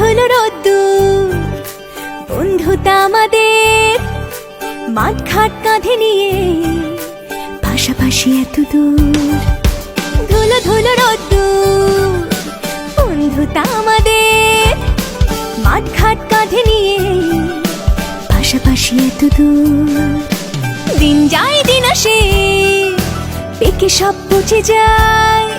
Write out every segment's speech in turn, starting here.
ধুলো রোদ্দুর বন্ধুতা আমাদের মাঠ ঘাট কাঁধে নিয়ে পাশাপাশি এত দূর। ধুলো ধুলো রোদ্দুর বন্ধুতা আমাদের মাঠ ঘাট কাঁধে নিয়ে পাশাপাশি এত দূর। দিন যায় দিন আসে পেকে সব পচে যায়।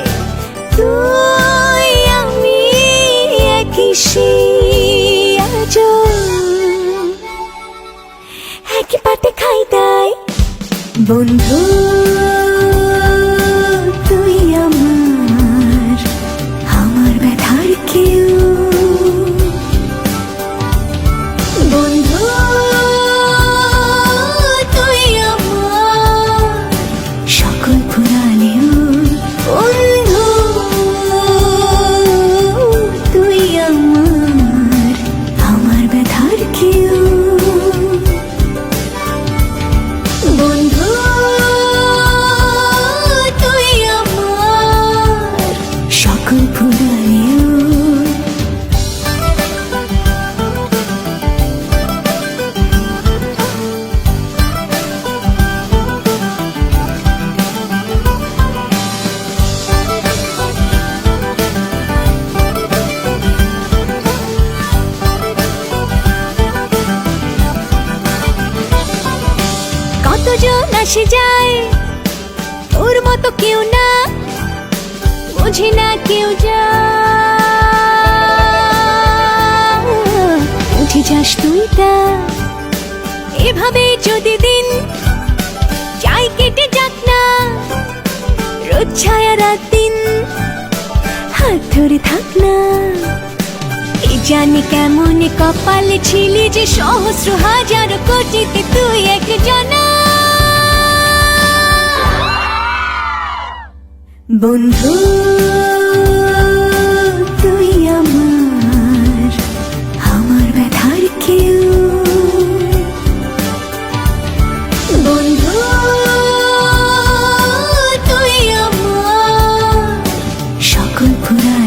বন্ধু আসে যায়। ওর মতো কেউ না, বোঝে না কেউ যা। যাস তুই তা। এভাবে যদি দিন চাই কেটে যাক না, রোজ ছায়া রাত দিন হাত ধরে থাক না। জানি কেমন কপালে ছিলি যে সহস্র হাজার কোটিতে তুই এক জানা বন্ধু তুই আমার আমার ব্যথার কেউ বন্ধু তুই আমার সকল পুরাণেও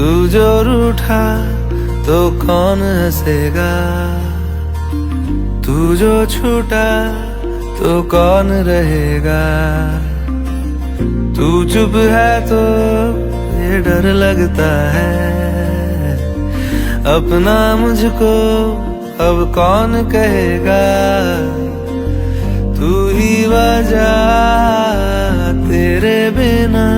तू जो रूठा तो कौन हंसेगा तू जो छूटा तो कौन रहेगा तू चुप है तो ये डर लगता है अपना मुझको अब कौन कहेगा तू ही वजह तेरे बिना